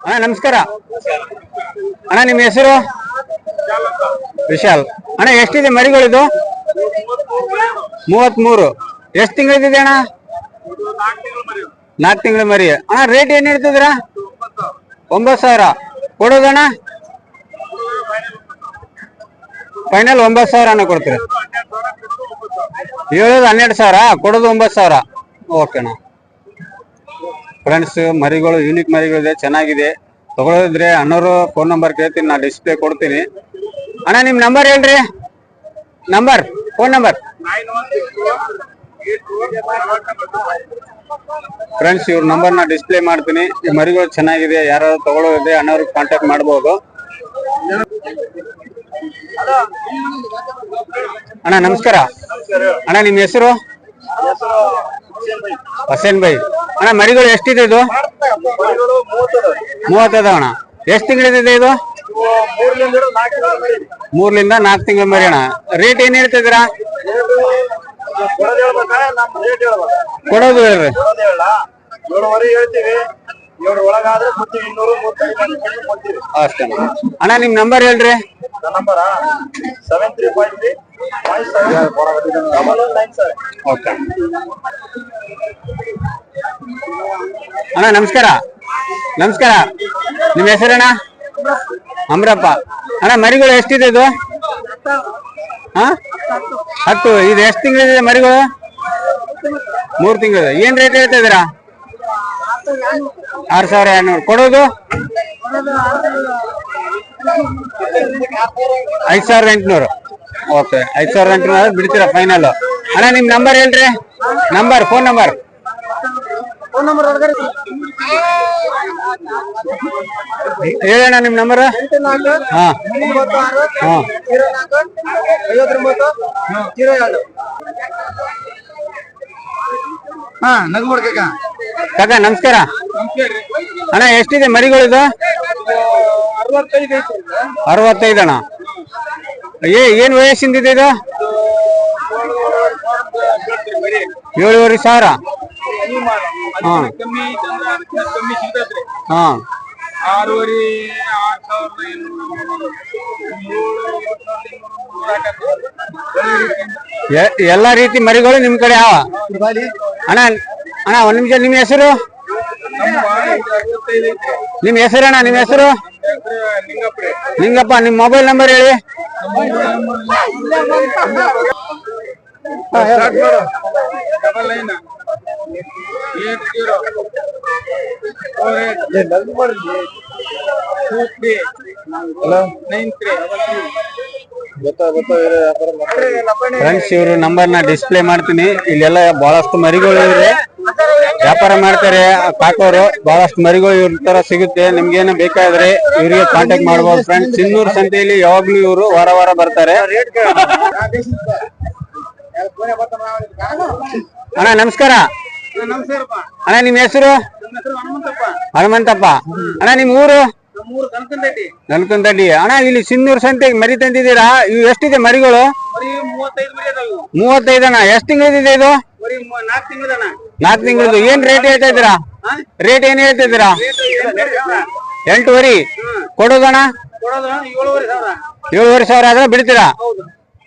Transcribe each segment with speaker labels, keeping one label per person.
Speaker 1: ಅಣ್ಣ, ನಮಸ್ಕಾರ. ಅಣ್ಣ, ನಿಮ್ಮ ಹೆಸರು? ವಿಶಾಲ್. ಅಣ್ಣ, ಎಷ್ಟಿದೆ ಮರಿಗಳಿದು? ಮೂವತ್ಮೂರು ಎಷ್ಟು ತಿಂಗಳಿದೆ ಅಣ್ಣ? ನಾಲ್ಕು ತಿಂಗಳ ಮರಿ ಅಣ್ಣ ರೇಟ್ ಏನ್ ಹೇಳ್ತಿದ್ರ ಒಂಬತ್ತು ಸಾವಿರ. ಕೊಡೋದಣ್ಣ ಫೈನಲ್ ಒಂಬತ್ತು ಸಾವಿರ ಅಣ್ಣ ಕೊಡ್ತೀರಾ? ಹೇಳೋದು ಹನ್ನೆರಡು ಸಾವಿರ, ಕೊಡೋದು ಒಂಬತ್ತು ಸಾವಿರ. ಓಕೆ ಅಣ್ಣ. ಫ್ರೆಂಡ್ಸ್ ಮರಿಗಳು ಯೂನಿಕ್ ಮರಿಗಳಿದೆ ಚೆನ್ನಾಗಿದೆ. ತಗೊಳ್ಳೋದಿದ್ರೆ ಅಣ್ಣವರು ಫೋನ್ ನಂಬರ್ ಕೇಳ್ತೀನಿ ನಾ ಡಿಸ್ಪ್ಲೇ ಕೊಡ್ತೀನಿ. ಅಣ್ಣ ನಿಮ್ ನಂಬರ್ ಹೇಳ್ರಿ. ನಂಬರ್ ಫೋನ್ ನಂಬರ್ ಫ್ರೆಂಡ್ಸ್ ಇವ್ರ ನಂಬರ್ ನಾ ಡಿಸ್ಪ್ಲೇ ಮಾಡ್ತೀನಿ. ಈ ಮರಿಗಳು ಚೆನ್ನಾಗಿದೆ ಯಾರಾದ್ರು ತಗೊಳ್ಳೋದಿದೆ ಅಣ್ಣವ್ರಿಗೆ ಕಾಂಟ್ಯಾಕ್ಟ್ ಮಾಡ್ಬೋದು. ಅಣ್ಣ ನಮಸ್ಕಾರ. ಅಣ್ಣ ನಿಮ್ಮ ಹೆಸರು? ಹಸೇನ್ ಬೈ ಅಣ್ಣ ಮರಿಗಳು ಎಷ್ಟಿದೆ ಇದು? ಮೂವತ್ತದ ಅಣ್ಣ. ಎಷ್ಟು ತಿಂಗಳಿದೆ ಇದು? ಮೂರ್ಲಿಂದ ನಾಲ್ಕು ತಿಂಗಳ ಮರಿ ಅಣ್ಣ. ರೇಟ್ ಏನ್ ಹೇಳ್ತಿದ್ದೀರಾ ಕೊಡೋದು ಹೇಳ್ರಿ. ಅಷ್ಟೇ ಅಣ್ಣ. ನಿಮ್ ನಂಬರ್ ಹೇಳ್ರಿ. ಓಕೆ ಅಣ್ಣ, ನಮಸ್ಕಾರ. ನಮಸ್ಕಾರ. ನಿಮ್ಮ ಹೆಸರಣ್ಣ? ಅಮ್ರಪ್ಪ. ಅಣ್ಣ, ಮರಿಗಳು ಎಷ್ಟಿದೆ ಇದು? ಹಾ? ಹತ್ತು. ಇದು ಎಷ್ಟು ತಿಂಗಳಿದೆ ಮರಿಗಳು? ಮೂರು ತಿಂಗಳು ಏನ್ ರೇಟ್ ಹೇಳ್ತಾ ಇದ್ದೀರಾ? ಆರು ಸಾವಿರ ಎರಡ್ನೂರು ಕೊಡೋದು? ಐದು ಸಾವಿರದ ಎಂಟುನೂರು. ಓಕೆ ಐದು ಸಾವಿರದ ಎಂಟುನೂರು ಬಿಡ್ತೀರಾ ಫೈನಲ್ ಅಣ್ಣ ನಿಮ್ ನಂಬರ್ ಹೇಳ್ರಿ. Number phone number
Speaker 2: phone number
Speaker 1: ಹೇಳಣ್ಣ ನಿಮ್ ನಂಬರ್
Speaker 2: ನಾಲ್ಕು
Speaker 1: ಹಾ.
Speaker 2: ಒಂಬತ್ತು ಆರು
Speaker 1: ಹಾ.
Speaker 2: ಜೀರೋ ನಾಲ್ಕು ಐವತ್ತೊಂಬತ್ತು ಜೀರೋ ಎರಡು ಹಾ ನಗು ಮಾಡ್ಬೇಕ
Speaker 1: ಕಾಕ ನಮಸ್ಕಾರ. ಅಣ್ಣ ಎಷ್ಟಿದೆ
Speaker 2: ಮರಿಗಳು ಇದು
Speaker 1: ಅರವತ್ತೈದು ಅಣ್ಣ. ಏ ಏನ್ ವಯಸ್ಸಿಂದಿದೆ ಇದು? ಏಳುವರೆ ಸಾವಿರ. ಹಾ.
Speaker 2: ಕಮ್ಮಿ ಕಮ್ಮಿ ಸಿಗ್ತದ್ರಿ
Speaker 1: ಹಾ.
Speaker 2: ಆರೂವರೆ ಆರು ಸಾವಿರದ ಇನ್ನೂರು
Speaker 1: ಎ- ಎಲ್ಲಾ ರೀತಿ ಮರಿಗಳು ನಿಮ್ ಕಡೆ ಯಾವ? ಅಣ್ಣ ಅಣ್ಣ ಒಂದ್ ನಿಮಿಷ ನಿಮ್ ಹೆಸರು? ನಿಮ್ ಹೆಸರಣ್ಣ ನಿಮ್ ಹೆಸರು? ನಿಂಗಪ್ಪ ನಿಮ್ ಮೊಬೈಲ್ ನಂಬರ್ ಹೇಳಿ.
Speaker 2: Double nine eight zero nine three
Speaker 1: friends ಇವರು ನಂಬರ್ನ ಡಿಸ್ಪ್ಲೇ ಮಾಡ್ತೀನಿ. ಇಲ್ಲೆಲ್ಲ ಬಹಳಷ್ಟು ಮರಿಗಳು ಇವ್ರೆ. ವ್ಯಾಪಾರ ಮಾಡ್ತಾರೆ ಕಾಕೋರು ಬಹಳಷ್ಟು ಮರಿಗಳು ಇವ್ರ ತರ ಸಿಗುತ್ತೆ. ನಿಮ್ಗೇನು ಬೇಕಾದ್ರೆ ಇವರಿಗೆ ಕಾಂಟ್ಯಾಕ್ಟ್ ಮಾಡಬಹುದು ಫ್ರೆಂಡ್ಸ್ ಇನ್ನೂರು ಸಂತೆಯಲ್ಲಿ ಯಾವಾಗ್ಲೂ ಇವರು ವಾರ ವಾರ ಬರ್ತಾರೆ. ಅಣ್ಣ, ನಮಸ್ಕಾರ. ಅಣ್ಣ ನಿಮ್ ಹೆಸರು?
Speaker 2: ಹನುಮಂತಪ್ಪ.
Speaker 1: ಅಣ್ಣ ನಿಮ್ ಊರು? ನಲ್ಕಂದಡ್ಡಿ ಅಣ್ಣ, ಇಲ್ಲಿ ಸಿಂಧೂರ್ ಸಂತೆಗೆ ಮರಿ ತಂದಿದ್ದೀರಾ? ಇವು ಎಷ್ಟಿದೆ ಮರಿಗಳು? ಮೂವತ್ತೈದಣ್ಣ ಎಷ್ಟು ತಿಂಗಳಿದೆ ಇದು?
Speaker 2: ನಾಲ್ಕು
Speaker 1: ತಿಂಗಳದು ಏನ್ ರೇಟ್ ಹೇಳ್ತಾ ಇದ್ದೀರಾ? ರೇಟ್ ಏನ್ ಹೇಳ್ತಾ ಇದ್ದೀರಾ? ಎಂಟುವರಿ. ಕೊಡೋದಣ್ಣ
Speaker 2: ಕೊಡೋದು ಏಳುವರೆ ಸಾವಿರ
Speaker 1: ಆದ್ರೆ ಬಿಡ್ತೀರಾ?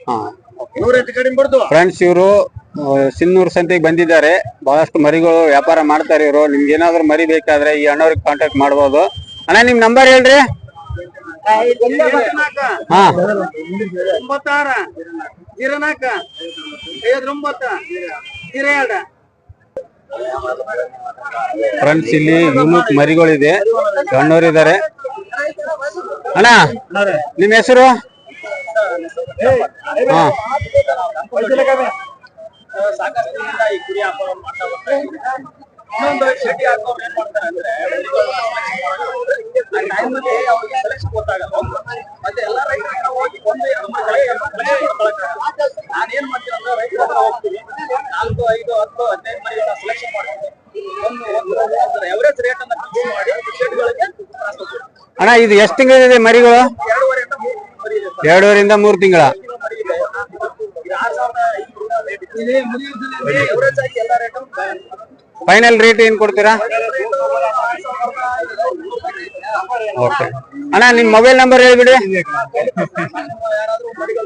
Speaker 1: ಹಾ. ಫ್ರೆಂಡ್ಸ್ ಇವರು ಸಿನ್ನೂರು ಸಂತೆಗೆ ಬಂದಿದ್ದಾರೆ. ಬಹಳಷ್ಟು ಮರಿಗಳು ವ್ಯಾಪಾರ ಮಾಡ್ತಾರೆ ಇವರು. ನಿಮ್ಗೆ ಏನಾದ್ರು ಮರಿ ಬೇಕಾದ್ರೆ ಈ ಅಣ್ಣವ್ರಿಗೆ ಕಾಂಟ್ಯಾಕ್ಟ್ ಮಾಡ್ಬೋದು. ಅಣ್ಣ ನಿಮ್ ನಂಬರ್ ಹೇಳ್ರಿ. ಹಾ. ಫ್ರೆಂಡ್ಸ್ ಇಲ್ಲಿ ಯೂನಿಕ್ ಮರಿಗಳಿದೆ. ಅಣ್ಣವ್ರಿದ್ದಾರೆ. ಅಣ್ಣ ನಿಮ್ ಹೆಸರು?
Speaker 2: ಸಾಕಷ್ಟು ಈ ಕುರಿ ವ್ಯಾಪಾರವನ್ನು ಮಾಡ್ತಾ ಬರ್ತಾ. ಇನ್ನೊಂದು ಶೆಟ್ಟಿ ಹಾಕೋರು ಏನ್ ಮಾಡ್ತಾರೆ ಅಂದ್ರೆ ಟೈಮಲ್ಲಿ ಅವ್ರಿಗೆ ಸೆಲೆಕ್ಷನ್ ಗೊತ್ತಾಗಲ್ಲ ಮತ್ತೆ ಎಲ್ಲ ರೈತರ ಹೋಗಿ ಒಂದು ಮೂರು ಕಡೆ ಕಡೆ. ನಾನ್ ಏನ್ ಮಾಡ್ತೀನಿ ಅಂದ್ರೆ ರೈತರ ಹೋಗ್ತೀನಿ ನಾಲ್ಕು ಐದು ಹತ್ತು ಹದಿನೈದು ಮರಿ ಸೆಲೆಕ್ಷನ್ ಮಾಡ್ತೀನಿ ಒಂದು ಒಂದು ಎವರೇಜ್ ರೇಟ್ ಅನ್ನ ಫಿಕ್ಸ್ ಮಾಡಿ ಶೆಡ್ಗಳಿಗೆ
Speaker 1: ಅಣ್ಣ, ಇದು ಎಷ್ಟು ತಿಂಗಳಿದೆ ಮರಿಗಳು
Speaker 2: ಮರಿ ಇದೆ ಸರ್.
Speaker 1: ಎರಡೂವರಿಂದ ಮೂರು ತಿಂಗಳ
Speaker 2: ಮರಿ ಇದೆ ಇದು ಆರು ಸಾವಿರದ ಐನೂರು ರೇಟ್ ಇದೆ ಎವರೇಜ್ ಆಗಿ ಎಲ್ಲ ರೇಟು
Speaker 1: ಫೈನಲ್ ರೇಟ್ ಏನ್ ಕೊಡ್ತೀರಾ ಓಕೆ ಅಣ್ಣ ನಿಮ್ ಮೊಬೈಲ್ ನಂಬರ್ ಹೇಳ್ಬಿಡಿ
Speaker 2: ಯಾರಾದ್ರೂ ಮರಿಗಳು